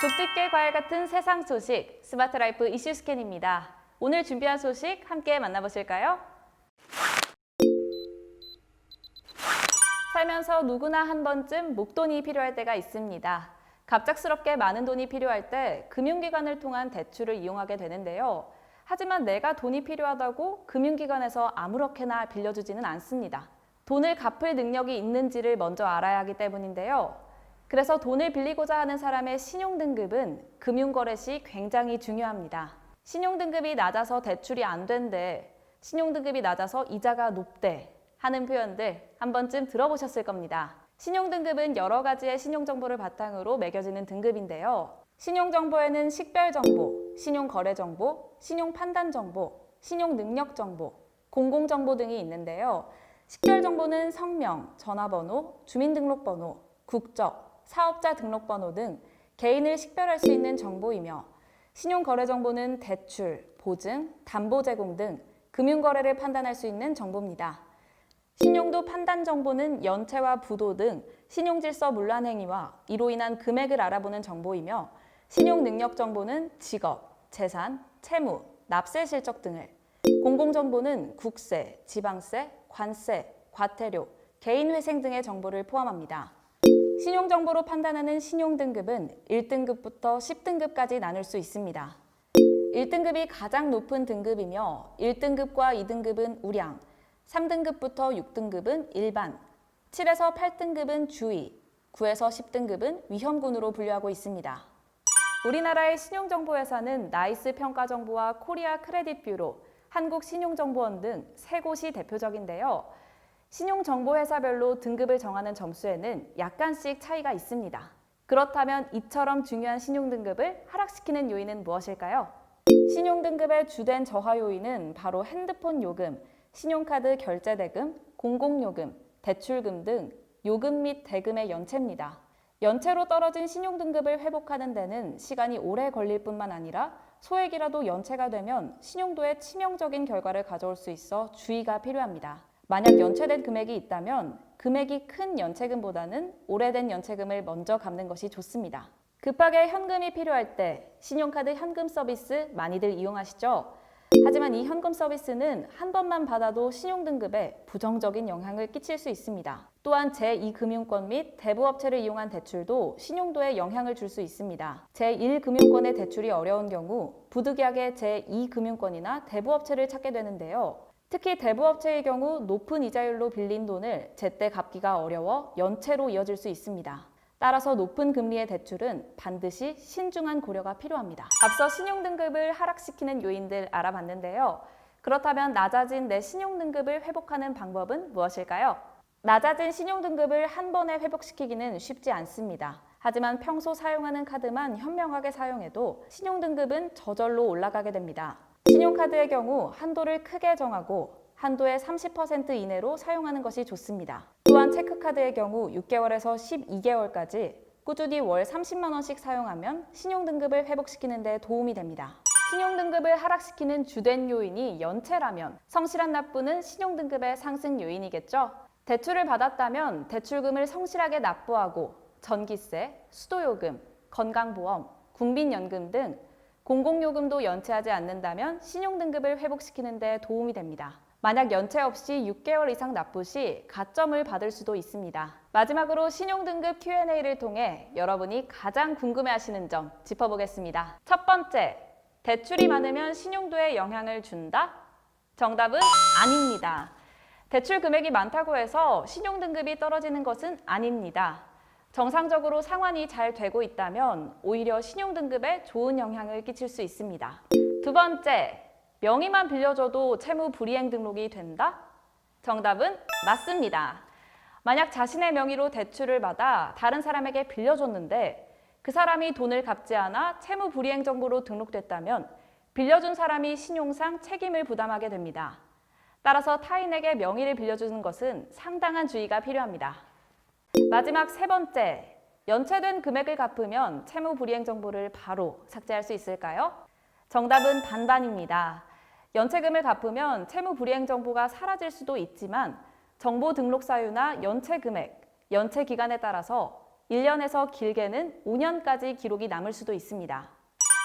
좁집게 과일 같은 세상 소식 스마트 라이프 이슈 스캔입니다. 오늘 준비한 소식 함께 만나보실까요? 살면서 누구나 한 번쯤 목돈이 필요할 때가 있습니다. 갑작스럽게 많은 돈이 필요할 때 금융기관을 통한 대출을 이용하게 되는데요. 하지만 내가 돈이 필요하다고 금융기관에서 아무렇게나 빌려주지는 않습니다. 돈을 갚을 능력이 있는지를 먼저 알아야 하기 때문인데요. 그래서 돈을 빌리고자 하는 사람의 신용등급은 금융거래 시 굉장히 중요합니다. 신용등급이 낮아서 대출이 안 된대, 신용등급이 낮아서 이자가 높대 하는 표현들 한 번쯤 들어보셨을 겁니다. 신용등급은 여러 가지의 신용정보를 바탕으로 매겨지는 등급인데요. 신용정보에는 식별정보, 신용거래정보, 신용판단정보, 신용능력정보, 공공정보 등이 있는데요. 식별정보는 성명, 전화번호, 주민등록번호, 국적, 사업자 등록번호 등 개인을 식별할 수 있는 정보이며 신용거래 정보는 대출, 보증, 담보 제공 등 금융거래를 판단할 수 있는 정보입니다. 신용도 판단 정보는 연체와 부도 등 신용질서 문란 행위와 이로 인한 금액을 알아보는 정보이며 신용 능력 정보는 직업, 재산, 채무, 납세 실적 등을 공공 정보는 국세, 지방세, 관세, 과태료, 개인 회생 등의 정보를 포함합니다. 신용 정보로 판단하는 신용 등급은 1등급부터 10등급까지 나눌 수 있습니다. 1등급이 가장 높은 등급이며 1등급과 2등급은 우량, 3등급부터 6등급은 일반, 7에서 8등급은 주의, 9에서 10등급은 위험군으로 분류하고 있습니다. 우리나라의 신용정보회사는 나이스 평가정보와 코리아 크레딧 뷰로, 한국신용정보원 등 세 곳이 대표적인데요. 신용정보회사별로 등급을 정하는 점수에는 약간씩 차이가 있습니다. 그렇다면 이처럼 중요한 신용등급을 하락시키는 요인은 무엇일까요? 신용등급의 주된 저하 요인은 바로 핸드폰 요금, 신용카드 결제 대금, 공공요금, 대출금 등 요금 및 대금의 연체입니다. 연체로 떨어진 신용등급을 회복하는 데는 시간이 오래 걸릴 뿐만 아니라 소액이라도 연체가 되면 신용도에 치명적인 결과를 가져올 수 있어 주의가 필요합니다. 만약 연체된 금액이 있다면 금액이 큰 연체금보다는 오래된 연체금을 먼저 갚는 것이 좋습니다. 급하게 현금이 필요할 때 신용카드 현금 서비스 많이들 이용하시죠? 하지만 이 현금 서비스는 한 번만 받아도 신용등급에 부정적인 영향을 끼칠 수 있습니다. 또한 제2금융권 및 대부업체를 이용한 대출도 신용도에 영향을 줄 수 있습니다. 제1금융권의 대출이 어려운 경우 부득이하게 제2금융권이나 대부업체를 찾게 되는데요. 특히 대부업체의 경우 높은 이자율로 빌린 돈을 제때 갚기가 어려워 연체로 이어질 수 있습니다. 따라서 높은 금리의 대출은 반드시 신중한 고려가 필요합니다. 앞서 신용등급을 하락시키는 요인들 알아봤는데요. 그렇다면 낮아진 내 신용등급을 회복하는 방법은 무엇일까요? 낮아진 신용등급을 한 번에 회복시키기는 쉽지 않습니다. 하지만 평소 사용하는 카드만 현명하게 사용해도 신용등급은 저절로 올라가게 됩니다. 신용카드의 경우 한도를 크게 정하고 한도의 30% 이내로 사용하는 것이 좋습니다. 또한 체크카드의 경우 6개월에서 12개월까지 꾸준히 월 30만 원씩 사용하면 신용 등급을 회복시키는 데 도움이 됩니다. 신용 등급을 하락시키는 주된 요인이 연체라면 성실한 납부는 신용 등급의 상승 요인이겠죠? 대출을 받았다면 대출금을 성실하게 납부하고 전기세, 수도요금, 건강보험, 국민연금 등 공공요금도 연체하지 않는다면 신용등급을 회복시키는 데 도움이 됩니다. 만약 연체 없이 6개월 이상 납부 시 가점을 받을 수도 있습니다. 마지막으로 신용등급 Q&A를 통해 여러분이 가장 궁금해하시는 점 짚어보겠습니다. 첫 번째, 대출이 많으면 신용도에 영향을 준다? 정답은 아닙니다. 대출 금액이 많다고 해서 신용등급이 떨어지는 것은 아닙니다. 정상적으로 상환이 잘 되고 있다면 오히려 신용등급에 좋은 영향을 끼칠 수 있습니다. 두 번째, 명의만 빌려줘도 채무 불이행 등록이 된다? 정답은 맞습니다. 만약 자신의 명의로 대출을 받아 다른 사람에게 빌려줬는데 그 사람이 돈을 갚지 않아 채무 불이행 정보로 등록됐다면 빌려준 사람이 신용상 책임을 부담하게 됩니다. 따라서 타인에게 명의를 빌려주는 것은 상당한 주의가 필요합니다. 마지막 세 번째, 연체된 금액을 갚으면 채무 불이행 정보를 바로 삭제할 수 있을까요? 정답은 반반입니다. 연체금을 갚으면 채무 불이행 정보가 사라질 수도 있지만 정보 등록 사유나 연체 금액, 연체 기간에 따라서 1년에서 길게는 5년까지 기록이 남을 수도 있습니다.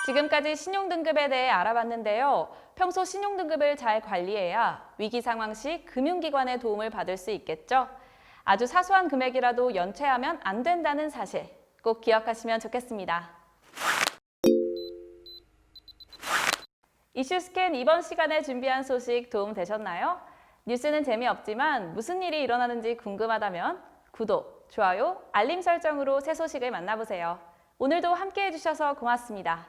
지금까지 신용등급에 대해 알아봤는데요. 평소 신용등급을 잘 관리해야 위기 상황 시 금융기관의 도움을 받을 수 있겠죠. 아주 사소한 금액이라도 연체하면 안 된다는 사실 꼭 기억하시면 좋겠습니다. 이슈 스캔 이번 시간에 준비한 소식 도움 되셨나요? 뉴스는 재미없지만 무슨 일이 일어나는지 궁금하다면 구독, 좋아요, 알림 설정으로 새 소식을 만나보세요. 오늘도 함께 해주셔서 고맙습니다.